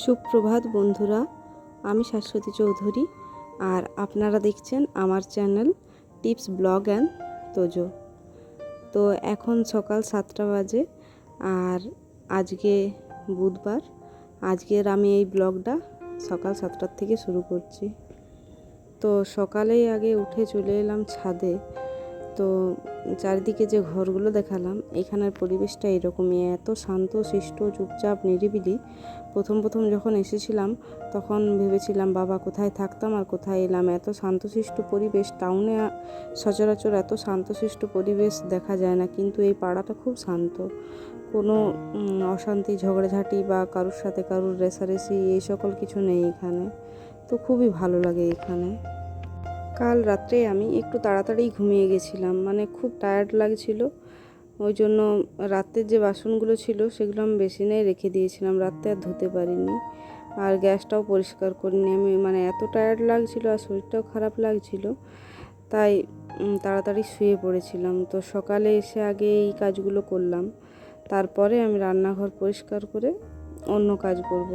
সুপ্রভাত বন্ধুরা, আমি শাশ্বতী চৌধুরী আর আপনারা দেখছেন আমার channel tips blog and Tojo. তো এখন সকাল সাতটা বাজে আর আজকে বুধবার, আজকের আমি এই ব্লগটা সকাল সাতটার থেকে শুরু করছি। তো সকালেই আগে উঠে চলে এলাম ছাদে তো চারিদিকে যে ঘরগুলো দেখালাম, এখানের পরিবেশটা এরকমই। এত শান্ত শিষ্ট চুপচাপ, নিরিবিলি। প্রথম প্রথম যখন এসেছিলাম, তখন ভেবেছিলাম, বাবা, কোথায় থাকতাম আর কোথায় এলাম? এত শান্তশিষ্ট পরিবেশ, টাউনে সচরাচর এত শান্তশিষ্ট পরিবেশ দেখা যায় না। কিন্তু এই পাড়াটা খুব শান্ত। কোনো অশান্তি, ঝগড়াঝাটি বা কারোর সাথে কারোর রেসারেসি এই সকল কিছু নেই এখানে। তো খুবই ভালো লাগে এখানে। কাল রাত্রে আমি একটু তাড়াতাড়ি ঘুমিয়ে গেছিলাম। মানে খুব টায়ার্ড লাগছিল। ওই জন্য রাতের যে বাসনগুলো ছিল সেগুলো আমি বেসিনেই রেখে দিয়েছিলাম। রাতে আর ধুতে পারিনি। আর গ্যাসটাও পরিষ্কার করিনি। আমি মানে এত টায়ার্ড লাগছিল আর শরীরটাও খারাপ লাগছিল, তাই তাড়াতাড়ি শুয়ে পড়েছিলাম। তো সকালে এসে আগে এই কাজগুলো করলাম। তারপরে আমি রান্নাঘর পরিষ্কার করে অন্য কাজ করব।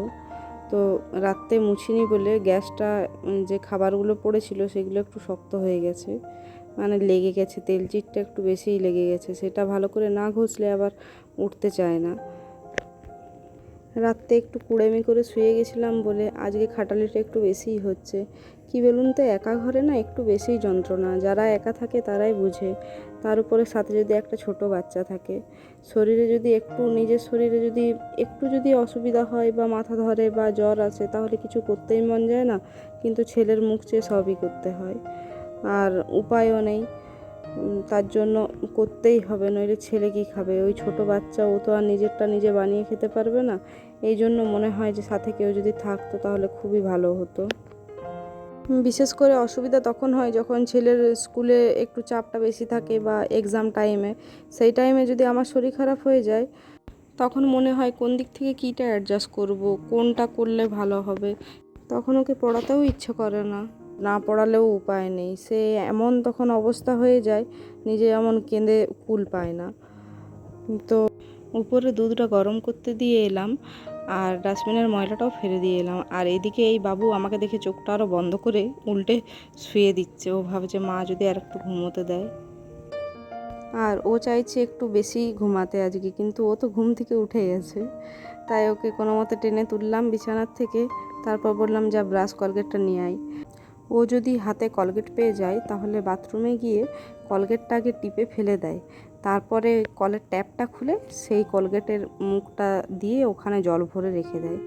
তো রাত্রে মুছিনি বলে গ্যাসটা যে খাবারগুলো পড়েছিল সেগুলো একটু শক্ত হয়ে গেছে। মানে লেগে গেছে, তেল চিটটা একটু বেশিই লেগে গেছে। সেটা ভালো করে না ঘষলে আবার উঠতে চায় না। রাত্রে একটু কুড়েমি করে শুয়ে গেছিলাম বলে, আজকে খাটালিটা একটু বেশিই হচ্ছে। কি বলুন তো, একা ঘরে না একটু বেশিই যন্ত্রণা। যারা একা থাকে তারাই বুঝে। তার উপরে সাথে যদি একটা ছোট বাচ্চা থাকে, শরীরে যদি একটু, নিজের শরীরে যদি একটু যদি অসুবিধা হয় বা মাথা ধরে বা জ্বর আসে তাহলে কিছু করতেই মন যায় না, কিন্তু ছেলের মুখ চেয়ে সবই করতে হয়। আর উপায়ও নেই তার জন্য করতেই হবে, নইলে ছেলে কি খাবে? ওই ছোট বাচ্চা, ও তো আর নিজেরটা নিজে বানিয়ে খেতে পারবে না। এই জন্য মনে হয় যে সাথে কেউ যদি থাকতো, তাহলে খুবই ভালো হতো। বিশেষ করে অসুবিধা তখন হয় যখন ছেলের স্কুলে একটু চাপটা বেশি থাকে বা এক্সাম টাইমে সেই টাইমে যদি আমার শরীর খারাপ হয়ে যায়, তখন মনে হয় কোন দিক থেকে কীটা অ্যাডজাস্ট করব, কোনটা করলে ভালো হবে। তখন ওকে পড়াতেও ইচ্ছে করে না। না পড়ালেও উপায় নেই। সে এমন তখন অবস্থা হয়ে যায়, নিজে এমন কেঁদে কুল পায় না। তো উপরে দুধটা গরম করতে দিয়ে এলাম। আর ডাস্টবিনের ময়লাটাও ফেলে দিয়ে এলাম। আর এদিকে এই বাবু আমাকে দেখে চোখটা আরও বন্ধ করে উল্টে শুয়ে দিচ্ছে। ও ভাবছে মা যদি আর একটু ঘুমোতে দেয়। আর ও চাইছে একটু বেশি ঘুমাতে আজকে, কিন্তু ও তো ঘুম থেকে উঠে গেছে। তাই ওকে কোনো মতে টেনে তুললাম বিছানার থেকে। তারপর বললাম, যা ব্রাশ কলগেটটা নিয়ে আয়। ও যদি হাতে কলগেট পেয়ে যায়, তাহলে বাথরুমে গিয়ে কলগেটটা আগে টিপে ফেলে দেয়। তারপরে কলের ট্যাপটা খুলে সেই কলগেটের মুখটা দিয়ে ওখানে জল ভরে রেখে দেয়।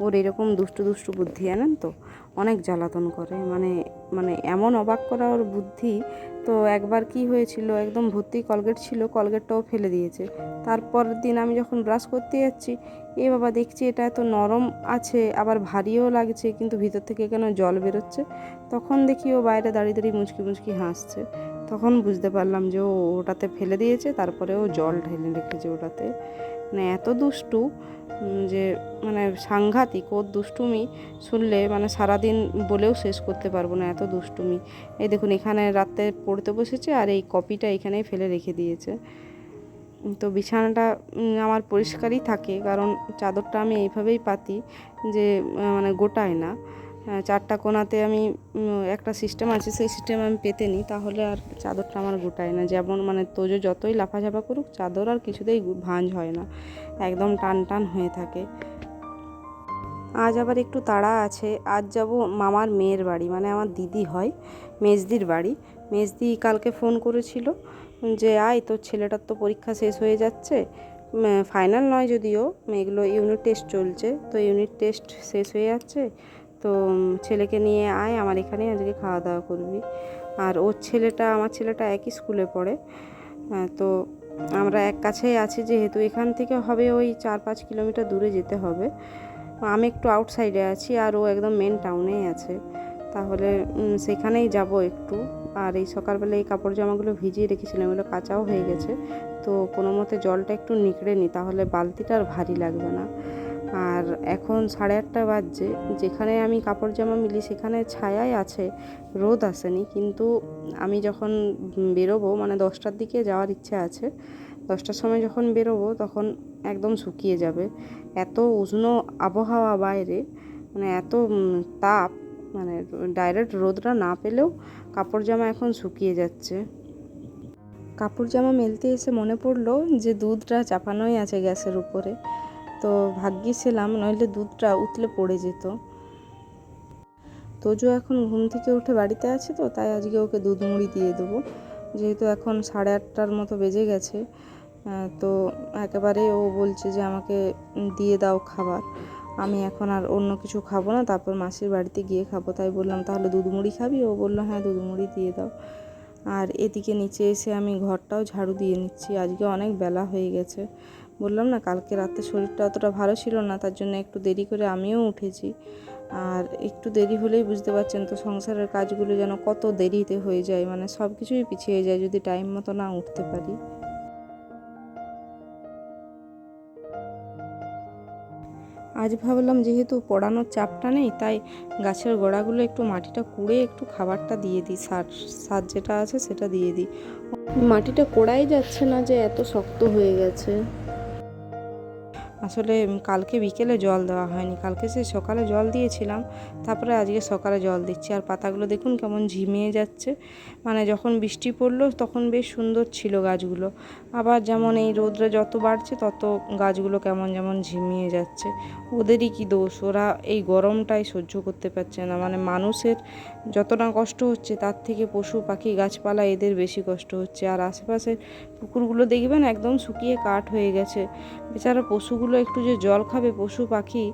ওর এরকম দুষ্টু দুষ্টু বুদ্ধি, জানেন তো? অনেক জ্বালাতন করে। মানে মানে এমন অবাক করা ওর বুদ্ধি। তো একবার কি হয়েছিল, একদম ভর্তি কলগেট ছিল, কলগেটটাও ফেলে দিয়েছে। তারপর দিন আমি যখন ব্রাশ করতে যাচ্ছি, এ বাবা দেখছি এটা এত নরম আছে, আবার ভারীও লাগছে, কিন্তু ভিতর থেকে কেন জল বেরোচ্ছে? তখন দেখি ও বাইরে দাঁড়িয়ে দাঁড়িয়ে মুচকি মুচকি হাসছে। তখন বুঝতে পারলাম যে ও ওটাতে ফেলে দিয়েছে, তারপরে ও জল ঢেলে রেখেছে ওটাতে। মানে এত দুষ্টু যে মানে সাংঘাতিক, ওর দুষ্টুমি শুনলে মানে সারাদিন বলেও শেষ করতে পারব না এত দুষ্টুমি। এই দেখুন, এখানে রাতে পড়তে বসেছে আর এই কপিটা এখানেই ফেলে রেখে দিয়েছে। তো বিছানাটা আমার পরিষ্কারই থাকে, কারণ চাদরটা আমি এইভাবেই পাতি যে মানে গোটায় না। চারটা কোনাতে আমি একটা সিস্টেম আছে, সেই সিস্টেম আমি পেতে নিই, তাহলে আর চাদরটা আমার গোটায় না। যেমন মানে তোজো যতই লাফাঝাপা করুক, চাদর আর কিছুতেই ভাঁজ হয় না, একদম টান টান হয়ে থাকে। আজ আবার একটু তাড়া আছে, আজ যাব মামার মেয়ের বাড়ি মানে আমার দিদি হয়, মেজদির বাড়ি। মেজদি কালকে ফোন করেছিল যে আয়, তোর ছেলেটার তো পরীক্ষা শেষ হয়ে যাচ্ছে ফাইনাল নয় যদিও, এগুলো ইউনিট টেস্ট চলছে, তো ইউনিট টেস্ট শেষ হয়ে যাচ্ছে তো ছেলেকে নিয়ে আয়, আমার এখানে আজকে খাওয়া দাওয়া করবি। আর ওর ছেলেটা, আমার ছেলেটা একই স্কুলে পড়ে। তো আমরা এক কাছেই আছি, যেহেতু এখান থেকে হবে ওই চার পাঁচ কিলোমিটার দূরে যেতে হবে। আমি একটু আউটসাইডে আছি, আর ও একদম মেন টাউনেই আছে। তাহলে সেখানেই যাব একটু। আর এই সকালবেলা এই কাপড় জামাগুলো ভিজিয়ে রেখেছিলাম, এগুলো কাঁচাও হয়ে গেছে। তো কোনো মতে জলটা একটু নিকড়ে নিই তাহলে বালতিটা আর ভারী লাগবে না। আর এখন সাড়ে আটটা বাজছে। যেখানে আমি কাপড় জামা মিলি, সেখানে ছায়াই আছে, রোদ আসেনি। কিন্তু আমি যখন বেরোবো মানে দশটার দিকে যাওয়ার ইচ্ছে আছে, দশটার সময় যখন বেরোবো, তখন একদম শুকিয়ে যাবে। এত উষ্ণ আবহাওয়া বাইরে মানে এত তাপ মানে ডাইরেক্ট রোদটা না পেলেও কাপড় জামা এখন শুকিয়ে যাচ্ছে। কাপড় জামা মেলতে এসে মনে পড়ল যে দুধটা চাপানোই আছে গ্যাসের উপরে। তো ভাগ্যি ছিলাম, নইলে দুধটা উতলে পড়ে যেত। তোজো এখন ঘুম থেকে উঠে বাড়িতে আছে তো, তাই আজকে ওকে দুধ মুড়ি দিয়ে দেবো। যেহেতু এখন সাড়ে আটটার মতো বেজে গেছে তো একেবারে ও বলছে যে আমাকে দিয়ে দাও খাবার। আমি এখন আর অন্য কিছু খাব না, তারপর মাসির বাড়িতে গিয়ে খাব। তাই বললাম, তাহলে দুধ মুড়ি খাবি? ও বলল হ্যাঁ দুধ মুড়ি দিয়ে দাও। আর এদিকে নিচে এসে আমি ঘরটাও ঝাড়ু দিয়ে নিচ্ছি। আজকে অনেক বেলা হয়ে গেছে। বললাম না, কালকে রাতে শরীরটা অতটা ভালো ছিল না, তার জন্য একটু দেরি করে আমিও উঠেছি। আর একটু দেরি হলেই বুঝতে পারছেন তো সংসারের কাজগুলো যেন কত দেরিতে হয়ে যায় মানে সব কিছুই পিছিয়ে যায় যদি টাইম মতো না উঠতে পারি। আজ ভাবলাম যেহেতু পড়ানোর চাপটা নেই, তাই গাছের গোড়াগুলো একটু মাটিটা কুড়ে একটু খাবারটা দিয়ে দিই, সার সার যেটা আছে সেটা দিয়ে দিই। মাটিটা কোড়াই যাচ্ছে না যে এত শক্ত হয়ে গেছে। আসলে কালকে বিকেলে জল দেওয়া হয়নি। কালকে সে সকালে জল দিয়েছিলাম, তারপরে আজকে সকালে জল দিচ্ছি। আর পাতাগুলো দেখুন কেমন ঝিমিয়ে যাচ্ছে। মানে যখন বৃষ্টি পড়ল, তখন বেশ সুন্দর ছিল গাছগুলো। আবার যেমন এই রোদরা যত বাড়ছে, তত গাছগুলো কেমন যেমন ঝিমিয়ে যাচ্ছে। ওদেরই কি দোষ? ওরা এই গরমটাই সহ্য করতে পারছে না। মানে মানুষের যত না কষ্ট হচ্ছে, তার থেকে পশু, পাখি, গাছপালা এদের বেশি কষ্ট হচ্ছে। আর আশেপাশের পুকুরগুলো দেখবেন একদম শুকিয়ে কাঠ হয়ে গেছে। বেচারা পশুগুলো একটু যে জল খাবে, পশু পাখি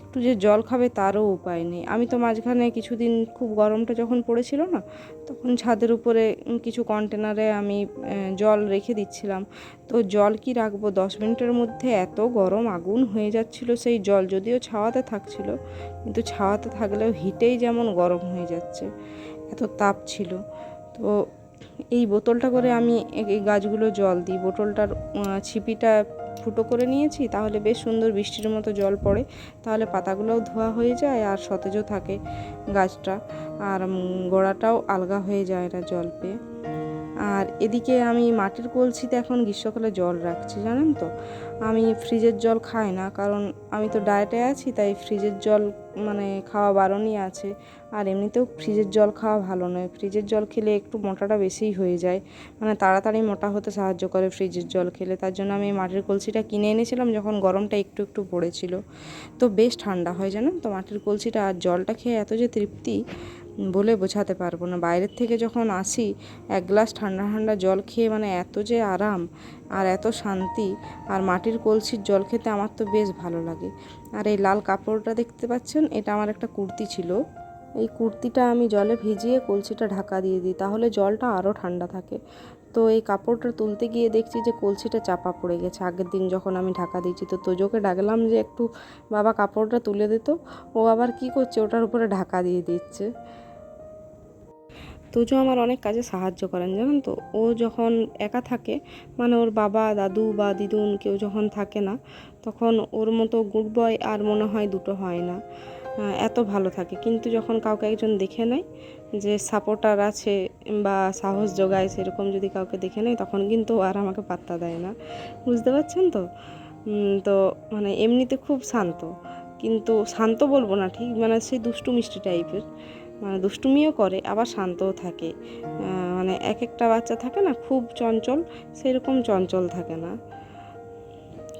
একটু যে জল খাবে তারও উপায় নেই। আমি তো মাঝখানে কিছুদিন খুব গরমটা যখন পড়েছিল না, তখন ছাদের উপরে কিছু কন্টেনারে আমি জল রেখে দিচ্ছিলাম। তো জল কি রাখব? দশ মিনিটের মধ্যে এত গরম আগুন হয়ে যাচ্ছিল সেই জল। যদিও ছাওয়াতে থাকছিল, কিন্তু ছাওয়াতে থাকলেও হিটেই যেমন গরম হয়ে যাচ্ছে, এত তাপ ছিল। তো এই বোতলটা করে আমি এই গাছগুলো জল দিই। বোতলটার ছিপিটা ফুটো করে নিয়েছি, তাহলে বেশ সুন্দর বৃষ্টির মতো জল পড়ে। তাহলে পাতাগুলোও ধোয়া হয়ে যায় আর সতেজও থাকে গাছটা। আর গোড়াটাও আলগা হয়ে যায় না জল পেয়ে। আর এদিকে আমি মাটির কলসিতে এখন গ্রীষ্মকালে জল রাখছি, জানেন তো? আমি ফ্রিজের জল খাই না, কারণ আমি তো ডায়েটে আছি, তাই ফ্রিজের জল মানে খাওয়া বারণই আছে। আর এমনিতেও ফ্রিজের জল খাওয়া ভালো নয়। ফ্রিজের জল খেলে একটু মোটাটা বেশিই হয়ে যায়। মানে তাড়াতাড়ি মোটা হতে সাহায্য করে ফ্রিজের জল খেলে। তার জন্য আমি মাটির কলসিটা কিনে এনেছিলাম যখন গরমটা একটু একটু পড়েছিল। তো বেশ ঠান্ডা হয়, জানেন তো? মাটির কলসিটা আর জলটা খেয়ে এত যে তৃপ্তি বলে বোঝাতে পারব না। বাইরের থেকে যখন আসি, এক গ্লাস ঠান্ডা ঠান্ডা জল খেয়ে মানে এত যে আরাম আর এত শান্তি আর মাটির কলসির জল খেতে আমার তো বেশ ভালো লাগে। আর এই লাল কাপড়টা দেখতে পাচ্ছেন? এটা আমার একটা কুর্তি ছিল। এই কুর্তিটা আমি জলে ভিজিয়ে কলসিটা ঢাকা দিয়ে দিই, তাহলে জলটা আরও ঠান্ডা থাকে। তো এই কাপড়টা তুলতে গিয়ে দেখছি যে কলসিটা চাপা পড়ে গেছে। আগের দিন যখন আমি ঢাকা দিয়েছি, তো তোজোকে ডাকলাম যে একটু বাবা কাপড়টা তুলে দিত ও আবার কি করছে? ওটার উপরে ঢাকা দিয়ে দিচ্ছে। তোজো আমার অনেক কাজে সাহায্য করেন, জানেন তো? ও যখন একা থাকে মানে ওর বাবা, দাদু বা দিদুন কেউ যখন থাকে না, তখন ওর মতো গুড বয় আর মনে হয় দুটো হয় না। এত ভালো থাকে। কিন্তু যখন কাউকে একজন দেখে নেয়, যে সাপোর্টার আছে বা সাহস যোগায় সেরকম যদি কাউকে দেখে নেয়, তখন কিন্তু আর আমাকে পাত্তা দেয় না। বুঝতে পারছেন তো? তো মানে এমনিতে খুব শান্ত। কিন্তু শান্ত বলব না, ঠিক? মানে সেই দুষ্টু মিষ্টি টাইপের মানে দুষ্টুমিও করে, আবার শান্তও থাকে। মানে এক একটা বাচ্চা থাকে না, খুব চঞ্চল, সেরকম চঞ্চল থাকে না।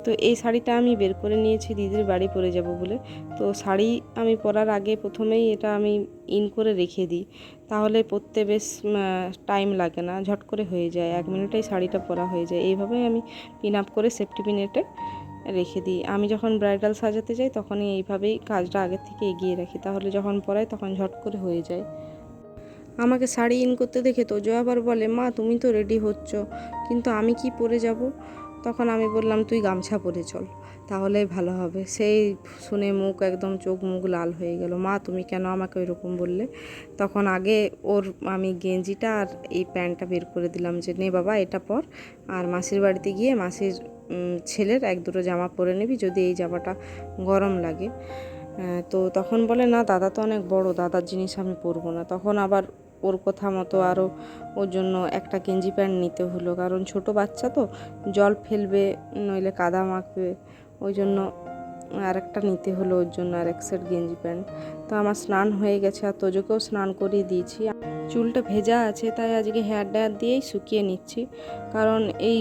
তো এই শাড়িটা আমি বের করে নিয়েছি, দিদির বাড়ি পরে যাব বলে। তো শাড়ি আমি পরার আগে প্রথমেই এটা আমি ইন করে রেখে দিই। তাহলে পরতে বেশ টাইম লাগে না, ঝট করে হয়ে যায়। এক মিনিটেই শাড়িটা পরা হয়ে যায়। এইভাবেই আমি পিন আপ করে সেফটি পিনেটে রেখে দিই। আমি যখন ব্রাইডাল সাজাতে যাই, তখনই এইভাবেই কাজটা আগের থেকে এগিয়ে রাখি। তাহলে যখন পরাই তখন ঝট করে হয়ে যায়। আমাকে শাড়ি ইন করতে দেখে তোজো আবার বলে, মা, তুমি তো রেডি হচ্ছ, কিন্তু আমি কি পরে যাব? তখন আমি বললাম, তুই গামছা পরে চল তাহলে ভালো হবে। সেই শুনে মুখ একদম, চোখ মুখ লাল হয়ে গেল। মা, তুমি কেন আমাকে ওইরকম বললে? তখন আগে ওর আমি গেঞ্জিটা আর এই প্যান্টটা বের করে দিলাম যে, নে বাবা, এটা পর। আর মাসির বাড়িতে গিয়ে মাসির ছেলের এক দুটো জামা পরে নিবি যদি এই জামাটা গরম লাগে। তো তখন বলে, না, দাদা তো অনেক বড়, দাদার জিনিস আমি পরবো না। তখন আবার ওর কথা মতো আরও ওর জন্য একটা গেঞ্জি প্যান্ট নিতে হলো। কারণ ছোট বাচ্চা তো, জল ফেলবে, নইলে কাদা মাখবে। ওই জন্য আর একটা নিতে হলো ওর জন্য, আর এক সেট গেঞ্জি প্যান্ট। তো আমার স্নান হয়ে গেছে, আর তোজোকেও স্নান করিয়ে দিয়েছি। চুলটা ভেজা আছে, তাই আজকে হেয়ার ড্রায়ার দিয়েই শুকিয়ে নিচ্ছি। কারণ এই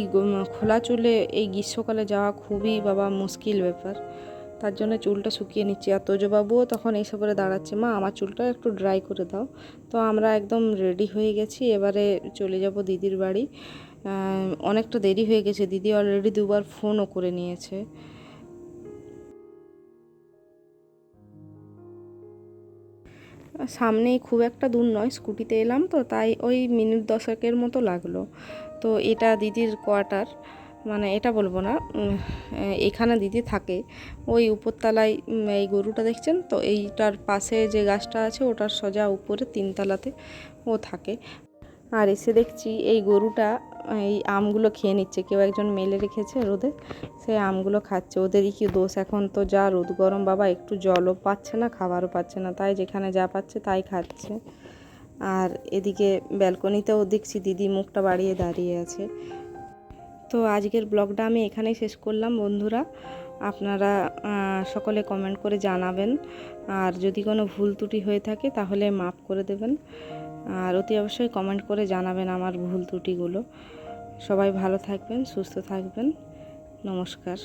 খোলা চুলে এই গ্রীষ্মকালে যাওয়া খুবই বাবা মুশকিল ব্যাপার। তার জন্য চুলটা শুকিয়ে নিচ্ছি। আর তোজবাবুও তখন এইসব করে দাঁড়াচ্ছে, মা, আমার চুলটা একটু ড্রাই করে দাও। তো আমরা একদম রেডি হয়ে গেছি, এবারে চলে যাব দিদির বাড়ি। অনেকটা দেরি হয়ে গেছে, দিদি অলরেডি দুবার ফোনও করে নিয়েছে। সামনেই খুব একটা দূর নয়, স্কুটিতে এলাম তো, তাই ওই মিনিট দশকের মতো লাগল। তো এটা দিদির কোয়ার্টার মানে এটা বলব না এখানে দিদি থাকে। ওই উপরতলায় এই গরুটা দেখছেন তো, এইটার পাশে যে গাছটা আছে, ওটার সোজা উপরে তিনতলাতে ও থাকে। আর এসে দেখছি এই গরুটা এই আমগুলো খেয়ে নিচ্ছে। কেউ একজন মেলে রেখেছে রোদে সেই আমগুলো খাচ্ছে। ওদেরই কি দোষ? এখন তো যা রোদ গরম, বাবা, একটু জলও পাচ্ছে না, খাবারও পাচ্ছে না। তাই যেখানে যা পাচ্ছে তাই খাচ্ছে। আর এদিকে ব্যালকনিতেও দেখছি দিদি মুখটা বাড়িয়ে দাঁড়িয়ে আছে। তো আজকের ব্লগটা আমি এখানেই শেষ করলাম, বন্ধুরা। আপনারা সকলে কমেন্ট করে জানাবেন। আর যদি কোনো ভুল ত্রুটি হয়ে থাকে তাহলে মাফ করে দেবেন। আর অতি অবশ্যই কমেন্ট করে জানাবেন আমার ভুল ত্রুটিগুলো। সবাই ভালো থাকবেন, সুস্থ থাকবেন। নমস্কার।